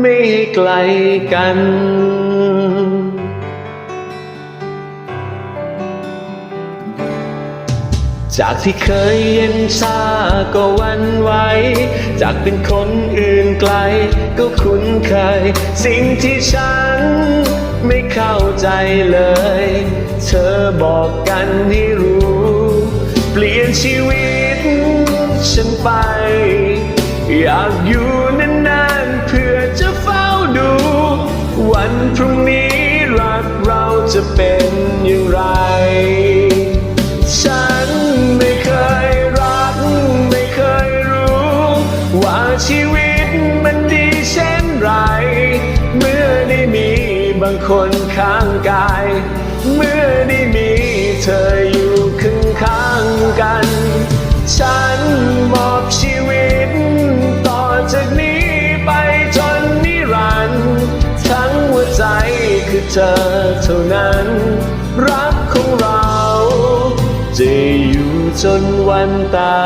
ไม่ไกลกัน จากที่เคยเย็นชาก็วันไหว จากเป็นคนอื่นไกล ก็คุ้นเคย สิ่งที่ฉันไม่เข้าใจเลย เธอบอกกันให้รู้ เปลี่ยนชีวิตฉันไป อยากอยู่นาน วันพรุ่งนี้รักเราจะเป็นอย่างไร ฉันไม่เคยรัก ไม่เคยรู้ ว่าชีวิตมันดีเช่นไร เมื่อได้มีบางคนข้างกาย เมื่อได้มีเธออยู่ข้างข้างๆกัน ฉันมอบชี เธอเท่านั้น รักของเราจะอยู่จนวันตา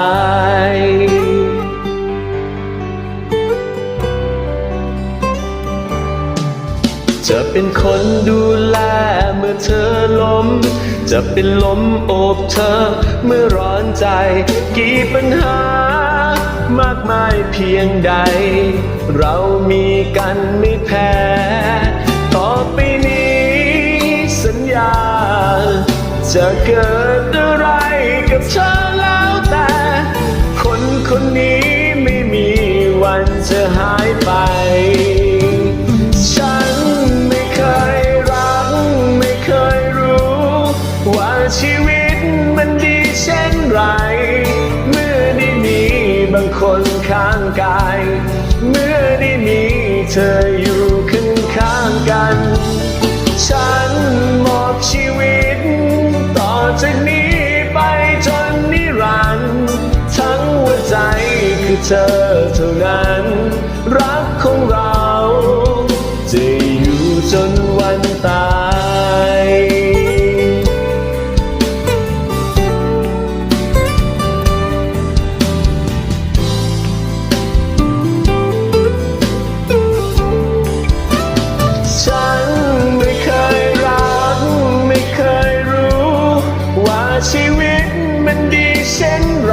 ยจะเป็นคนดูแลเมื่อเธอล้ม จะเป็นลมโอบเธอเมื่อร้อนใจ กี่ปัญหามากมายเพียงใด เรามีกันไม่แพ้ ต่อไปนี้ จะเกิดอะไรกับเธอแล้วแต่ คนคนนี้ไม่มีวันจะหายไป ฉันไม่เคยรัก ไม่เคยรู้ ว่าชีวิตมันดีเช่นไร เมื่อได้มีบางคนข้างกาย เมื่อได้มีเธออยู่ เธอเท่านั้น รักของเรา จะอยู่จนวันตายฉันไม่เคยรักไม่เคยรู้ว่าชีวิตมันดีเช่นไร